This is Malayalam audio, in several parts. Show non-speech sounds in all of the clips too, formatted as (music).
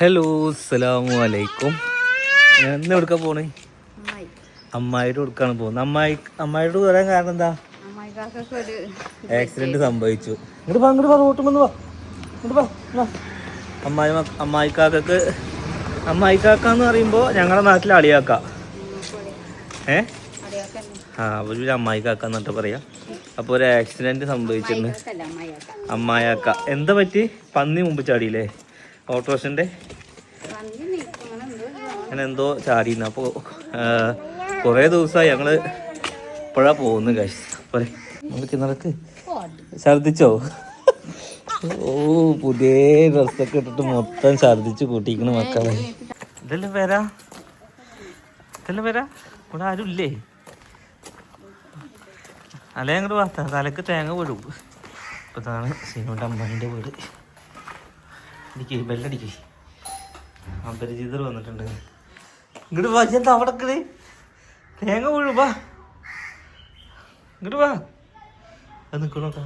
ഹലോ അസ്സലാമു അലൈക്കും. ഞാൻ ഇന്ന് എവിടുക്ക പോണേ? അമ്മായി അമ്മായിയുടെ കൊടുക്കാണ് പോകുന്നത്? അമ്മായി അമ്മായിയോട് വരാൻ കാരണം എന്താ? ആക്സിഡന്റ് സംഭവിച്ചു. ഇങ്ങോട്ട് വാ ഇങ്ങോട്ട് വാ റോട്ട് വാ. ഇങ്ങോട്ട് വാ വാ. അമ്മായി അമ്മായിക്കാക്കക്ക് അമ്മായിക്കാക്ക എന്ന് പറയുമ്പോൾ ഞങ്ങളുടെ നാട്ടിലെ അളിയാക്ക. ഏ ആ ഒരു അമ്മായിക്കാക്ക എന്നിട്ട് പറയാ. അപ്പോൾ ഒരു ആക്സിഡന്റ് സംഭവിച്ചിട്ടുണ്ട് അമ്മായിക്ക എന്താ പറ്റി? പന്നി മുമ്പ് ചാടിയില്ലേ? എന്തോ അങ്ങനെ എന്തോ ചാടിയിരുന്നു. അപ്പോൾ കുറേ ദിവസമായി ഞങ്ങൾ ഇപ്പോഴാ പോകുന്നു നമുക്ക് നടക്ക് ഛർദിച്ചോ ഓ പുതിയ ഡ്രസ്സൊക്കെ ഇട്ടിട്ട് മൊത്തം ഛർദിച്ച് കൂട്ടിക്കണ മക്കളെ. ഇതെല്ലാം വരാ ഇതെല്ലാം വരാ ഇവിടെ ആരും ഇല്ലേ? അല്ലേ അങ്ങോട്ട് വാ. തലക്ക് തേങ്ങ വീടും. ഇപ്പൊ ഇതാണ് സീനുവിന്റെ അമ്മേന്റെ വീട്. ഇടിക്കേ ബെല്ലടിക്കേ അപരിചിതർ വന്നിട്ടുണ്ട്. ഇങ്ങോട്ട് വാ എന്താ അവിടെ നിക്കണ്? തേങ്ങ വീഴും വാ. ഇങ്ങോട്ട് വാ. അത് നിക്കണോട്ടാ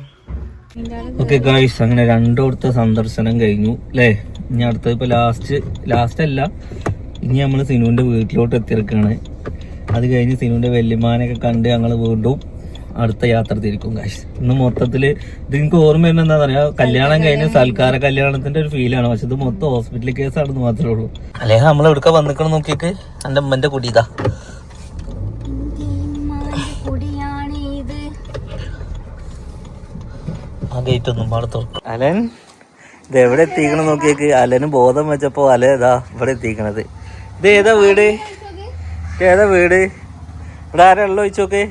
ഓക്കെ ഗായ്സ് അങ്ങനെ രണ്ടോടത്തെ സന്ദർശനം കഴിഞ്ഞു അല്ലേ ഇനി അടുത്തത് ഇപ്പൊ ലാസ്റ്റ് ലാസ്റ്റ് അല്ല. ഇനി നമ്മൾ സിനുവിന്റെ വീട്ടിലോട്ട് എത്തിയിരിക്കാണ്. അത് കഴിഞ്ഞ് സിനുവിന്റെ വല്യമാനൊക്കെ കണ്ട് ഞങ്ങൾ വീണ്ടും അടുത്ത യാത്ര തിരിക്കും കാശ് ഇന്ന് മൊത്തത്തിൽ ഇത് എനിക്ക് ഓർമ്മ തന്നെ എന്താ പറയാ കല്യാണം കഴിഞ്ഞ സൽക്കാര കല്യാണത്തിന്റെ ഒരു ഫീലാണ് പക്ഷെ ഇത് മൊത്തം ഹോസ്പിറ്റൽ കേസാണെന്ന് മാത്രമേ ഉള്ളൂ. അല്ലെങ്കിൽ നമ്മൾ എവിടെ വന്നിക്കണം നോക്കിയിട്ട് എന്റെ അമ്മന്റെ കുടി ഇതാ. കുടിയാണ് ഇത് ആ ഗേറ്റ് ഒന്നും പാടെ തുറക്കും. അലൻ ഇത് എവിടെ എത്തിക്കണം നോക്കിയേക്ക്? അലന് ബോധം വെച്ചപ്പോ അല ഇതാ ഇവിടെ എത്തിക്കണത്. ഇത് ഏതാ വീട്? ഏതാ വീട്? ഇവിടെ ആരാ ഉള്ളോ ചോദിച്ചോക്കെ?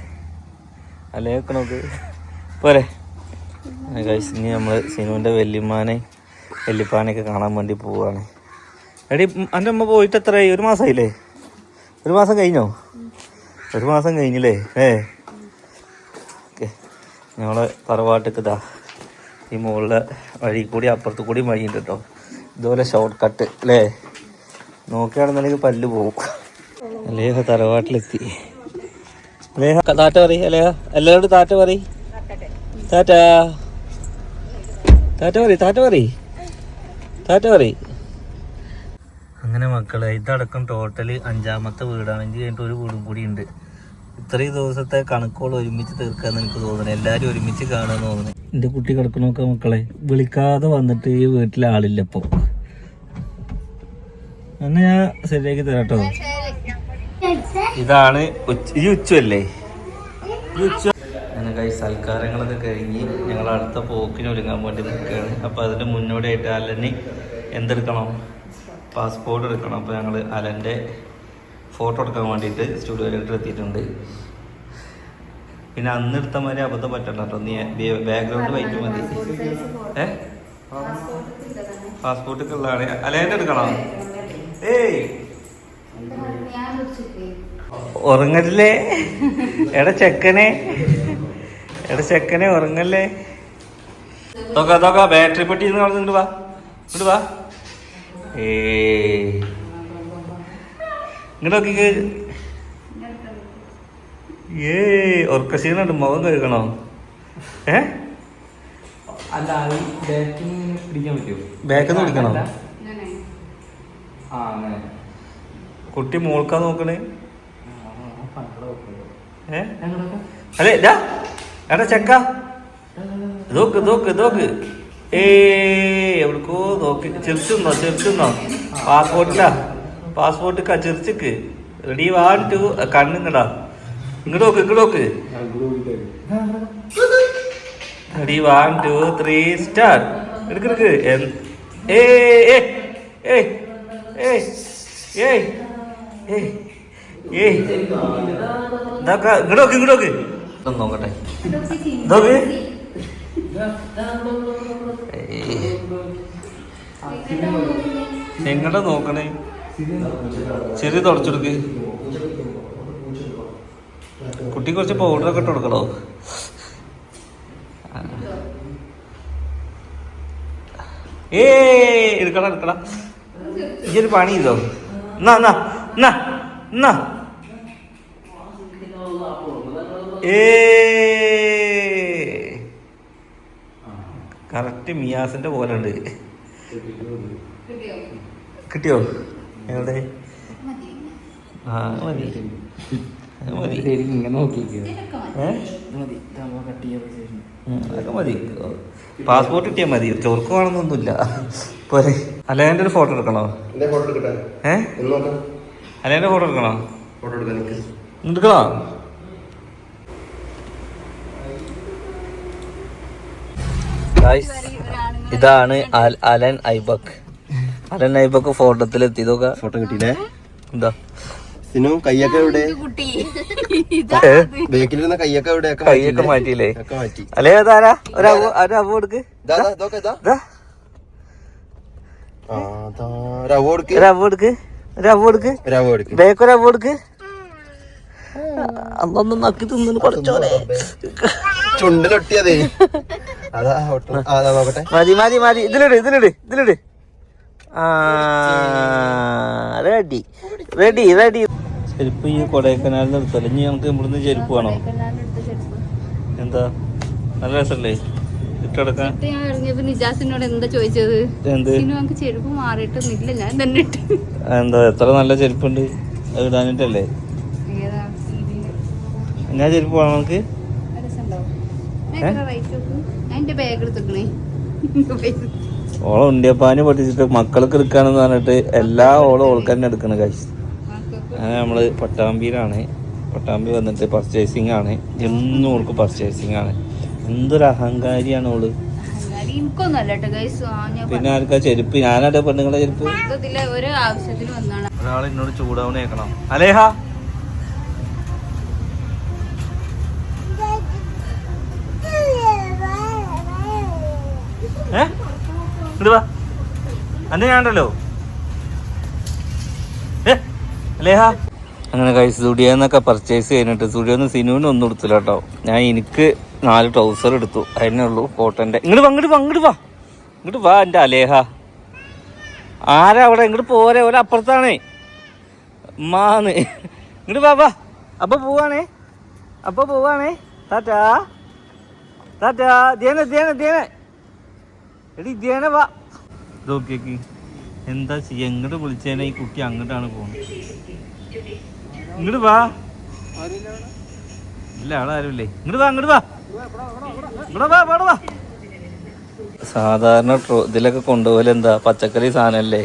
അലയൊക്കെ നോക്ക് പോരെ. ഇനി നമ്മൾ സിനുവിന്റെ വല്യമ്മാനെ വല്യപ്പാനെയൊക്കെ കാണാൻ വേണ്ടി പോവാണ്. എടി എന്റെ അമ്മ പോയിട്ട് എത്രയായി? ഒരു മാസമായില്ലേ ഒരു മാസം കഴിഞ്ഞോ? ഒരു മാസം കഴിഞ്ഞില്ലേ? ഏ. ഞങ്ങളെ തറവാട്ടിക്ക് ഈ മുകളിലെ വഴി കൂടി അപ്പുറത്ത് കൂടി വഴിയുണ്ട് കേട്ടോ ഇതുപോലെ ഷോർട്ട് കട്ട് അല്ലേ നോക്കുകയാണെന്നുണ്ടെങ്കിൽ പല്ല് പോകും അല്ലേ തറവാട്ടിലെത്തി. താറ്റ പറ അലേഹ എല്ലാവരോടും താറ്റ പറ താറ്റ. താറ്റ താറ്റ താറ്റ അങ്ങനെ മക്കളെ ഇതടക്കം ടോട്ടൽ അഞ്ചാമത്തെ വീടാണെങ്കിൽ കഴിഞ്ഞിട്ട് ഒരു വീടും കൂടി ഉണ്ട്. ഇത്രയും ദിവസത്തെ കണക്കുകൾ ഒരുമിച്ച് തീർക്കാന്ന് എനിക്ക് തോന്നുന്നു. എല്ലാരും ഒരുമിച്ച് കാണാന്ന് തോന്നുന്നു. എന്റെ കുട്ടി കിടക്കണമൊക്കെ മക്കളെ വിളിക്കാതെ വന്നിട്ട് ഈ വീട്ടിലെ ആളില്ല ഇപ്പൊ. എന്നാ ഞാൻ ശരിയാക്കി തരാട്ടോ. ഇതാണ് ഈ ഉച്ചല്ലേ ഉച്ച അങ്ങനെ കൈ സൽക്കാരങ്ങളൊക്കെ കഴിഞ്ഞ് ഞങ്ങൾ അടുത്ത പോക്കിന് ഒരുങ്ങാൻ വേണ്ടി നിൽക്കുകയാണ്. അപ്പോൾ അതിന് മുന്നോടിയായിട്ട് അലന് എന്തെടുക്കണം? പാസ്പോർട്ട് എടുക്കണം. അപ്പോൾ ഞങ്ങൾ അലന്റെ ഫോട്ടോ എടുക്കാൻ വേണ്ടിയിട്ട് സ്റ്റുഡിയോയിലോട്ട് എത്തിയിട്ടുണ്ട്. പിന്നെ അന്ന് എടുത്ത മാതിരി അബദ്ധം പറ്റണ്ട കേട്ടോ. നീ ബാക്ക്ഗ്രൗണ്ട് വൈറ്റ് മതി. ഏ? പാസ്പോർട്ട് ഉള്ളതാണ്. അലേന്റെ എടുക്കണം? ഏയ്! ഉറങ്ങല്ലേ? എടാ ചെക്കനെ. എടാ ചെക്കനെ ഉറങ്ങല്ലേ? നോക്ക നോക്ക ബാറ്ററി പെട്ടി ഇങ്ങോട്ട് വാ. ഇങ്ങോട്ട് വാ. ഏ. ഇങ്ങോട്ട് നോക്കിക്ക് ഏ ഉറക്കശീലുണ്ട് മുഖം കഴുകണോ? ഏ? അല്ല പിടിക്കാൻ പറ്റുമോ ബാക്കിൽ നിന്ന് പിടിക്കണോ കുട്ടി മോൾക്കാ നോക്കണേ. അതെ ഇതാ എടാ ചെക്ക. നോക്ക് നോക്ക് നോക്ക്. ഏ എവിടക്കോ നോക്ക്. ചെറുത്തുന്നോ ചെറുത്തുന്നോ പാസ്പോർട്ടിലാ. പാസ്പോർട്ട് ചെറിച്ചിക്ക് റെഡി വാൻ ടു കണ്ണുങ്ങടാ. ഇങ്ങോട്ട് നോക്ക് ഇങ്ങോട്ട് നോക്ക്. Ready one two three star എടുക്ക് എടുക്ക്. ഏ ഏ ഏ ഏ ഏ ഏ. ഏ നോക്ക് നോക്കണേ? ചെറിയ തുടച്ചെടുക്ക്. കുട്ടി കുറച്ച് പൗഡറൊക്കെ ഇട്ട് കൊടുക്കണോ? ഏ എടുക്കടാ എടുക്കടാ. ഈ ഒരു പണി ചെയ്തോ? എന്നാ എന്നാ എന്നാ. എന്നാ കറക്റ്റ് മിയാസിന്റെ പോലെ ഉണ്ട് കിട്ടിയോ? എങ്ങനെ ആ മതി. മതി. ഇങ്ങനെ ഉം, അതൊക്കെ മതി. പാസ്പോർട്ട് കിട്ടിയാൽ മതി. ചോർക്കുവാണെന്നൊന്നുമില്ല വേണമെന്നൊന്നുമില്ല. പോരെ. എന്റെ ഒരു ഫോട്ടോ എടുക്കണോ? എന്റെ അലേന്റെ ഫോട്ടോ എടുക്കണോ? ഫോട്ടോ എടുക്കാൻ എടുക്കണോ? ഇതാണ് അലൻ ഐബക്. അലൻ ഐബക്ക് ഫോട്ടോത്തിൽ എത്തിയതൊക്കെ ഫോട്ടോ കിട്ടിയില്ലേ? എന്താ? സിനു കയ്യൊക്കെ എവിടെ? ബേക്കിലിരുന്ന കയ്യൊക്കെ എവിടെ? മാറ്റിയില്ലേ? ഒക്കെ മാറ്റി. അല്ലേ അതാരാ? ഒരു അവ എടുക്ക്. കൊടുക്ക് ഒരു അവ കൊടുക്ക് കൊടുക്ക്. കൊടുക്ക്. ബേക്ക് കൊടുക്ക്. അന്നൊന്നും നക്കി തിന്നു അതാ അതാ നോക്കട്ടെ. മതി മതി മതി. ഇതിലിട് ഇതിലിട് ഇതിലിട്. ആ റെഡി റെഡി റെഡി ചെരുപ്പ് ഈ കൊടൈക്കനാലിന് എടുത്തല്ലേ ഇനി നമുക്ക് ഇവിടുന്ന് ചെരുപ്പ് വേണോ? എന്താ? നല്ല രസമല്ലേ ഇട്ടടക്കാൻ. ഞാൻ ഇറങ്ങിയപ്പോ നിജാസിനോട് എന്താ ചോദിച്ചത്? എന്ത്? നമുക്ക് ചെരുപ്പ് മാറിയിട്ടൊന്നുമില്ല ഞാൻ തന്നെ ഇട്ട് എന്താ എത്ര നല്ല ചെരുപ്പുണ്ട് അത് ഇടാനിട്ടല്ലേ എന്നാ ചെരുപ്പ് വേണം നമുക്ക് ഓളെ ഉണ്ടിയപ്പാന് പഠിച്ചിട്ട് മക്കൾക്ക് എടുക്കാണെന്ന് പറഞ്ഞിട്ട് എല്ലാ ഓളും ഓൾക്ക് തന്നെ എടുക്കണ കാശ് അങ്ങനെ നമ്മൾ പട്ടാമ്പിയിലാണ്. പട്ടാമ്പി വന്നിട്ട് പർച്ചേസിംഗ് ആണ്. എന്നും ഓൾക്ക് പർച്ചേസിങ് ആണ്. എന്തൊരു അഹങ്കാരിയാണ് ഓൾ. എനിക്കൊന്നും അല്ല കേട്ടോ ഗൈസ് ഞാൻ പിന്നെ ആർക്കാ ചെരുപ്പ്? ഞാനാടെ പെണ്ണുങ്ങളെ ചെരുപ്പ്. ഇതിലെ ഒരു ആവശ്യത്തിന് വന്നാണ് ഒരാൾ എന്നോട് ചൂടാവണേക്കണം അലേഹ. ഏ? ഇങ്ങട് വാ. അന്റെ ഞാനുണ്ടല്ലോ ഏ? അലേഹ. അങ്ങനെ കഴിച്ച് സ്റ്റുഡിയോന്നൊക്കെ പർച്ചേസ് കഴിഞ്ഞിട്ട് സ്റ്റുഡിയോന്ന് സിനുവിന് ഒന്നും എടുത്തില്ല കേട്ടോ ഞാൻ എനിക്ക് നാല് ട്രൗസർ എടുത്തു. അതിനേ ഉള്ളൂ കോട്ടന്റെ ഇങ്ങോട്ട് വാ ഇങ്ങോട്ട് വാ ഇങ്ങോട്ട് വാ. എന്റെ അലേഹ. ആരാ അവിടെ? ഇങ്ങോട്ട് പോരെ ഒരു അപ്പുറത്താണേ. മാന്ന് ഇങ്ങോട്ട് വാ വാ. അപ്പൊ പോവാണേ. അപ്പൊ പോവാണേ. താറ്റാ താറ്റാ ധ്യാന ധ്യാന ധ്യാന എടി ധ്യാന വാ. നോക്കിയേക്ക് എന്താ ചെയ്യാ? എങ്ങോട്ട് വിളിച്ചേനെ ഈ കുട്ടി അങ്ങോട്ടാണ് പോകുന്നത് ഇങ്ങോട്ട് വാ. ഇല്ല ആളാരുമില്ലേ ഇങ്ങോട്ട് വാ ഇങ്ങോട്ട് വാ. ഇവിടെ വാ ഇവിടെ വാ. സാധാരണ ട്രോ ഇതിലൊക്കെ കൊണ്ടുപോകൽ എന്താ? പച്ചക്കറി സാധനമല്ലേ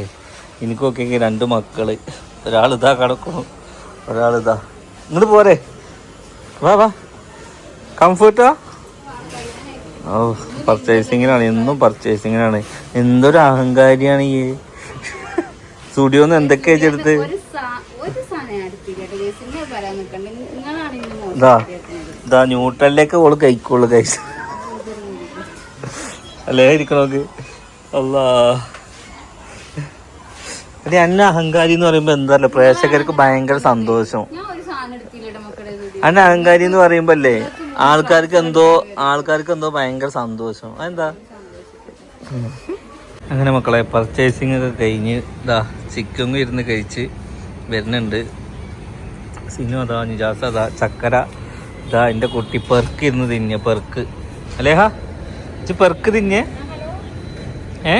എനിക്കൊക്കെ രണ്ട് മക്കൾ. ഒരാൾ ഇതാ ഒരാളിതാ ഒരാൾ ഇതാ. ഇങ്ങോട്ട് പോരെ. വാ വാ. കംഫർട്ടാ ഓ പർച്ചേസിങ്ങിനാണ് എന്നും പർച്ചേസിങ്ങിനാണ് എന്തൊരു അഹങ്കാരിയാണ് ഈ. (laughs) സ്റ്റുഡിയോന്ന് എന്തൊക്കെയാ ചെയ്തെടുത്ത് ഇതാ ന്യൂട്ടനിലേക്ക് ഓൾ കഴിക്കുള്ളു കഴിച്ചു അല്ലേ ഇരിക്കണോക്ക് അല്ലാ അന്ന അഹങ്കാരി എന്ന് പറയുമ്പോ എന്താ പ്രേക്ഷകർക്ക് ഭയങ്കര സന്തോഷം. അന്ന അഹങ്കാരി എന്ന് പറയുമ്പോ അല്ലേ ആൾക്കാർക്ക് എന്തോ ആൾക്കാർക്ക് എന്തോ ഭയങ്കര സന്തോഷം. അതെന്താ? അങ്ങനെ മക്കളെ പർച്ചേസിങ് ഒക്കെ കഴിഞ്ഞ് ഇതാ ചിക്കൻ ഇരുന്ന് കഴിച്ച് വരുന്നുണ്ട്. സിനു അതാ നിജാസ് അതാ ചക്കര ഇതാ എന്റെ കുട്ടി പെർക്ക് ഇരുന്ന് തിന്നെ പെർക്ക്. അല്ലേഹാ ഇച്ച് പെർക്ക് തിന്നെ? ഏ?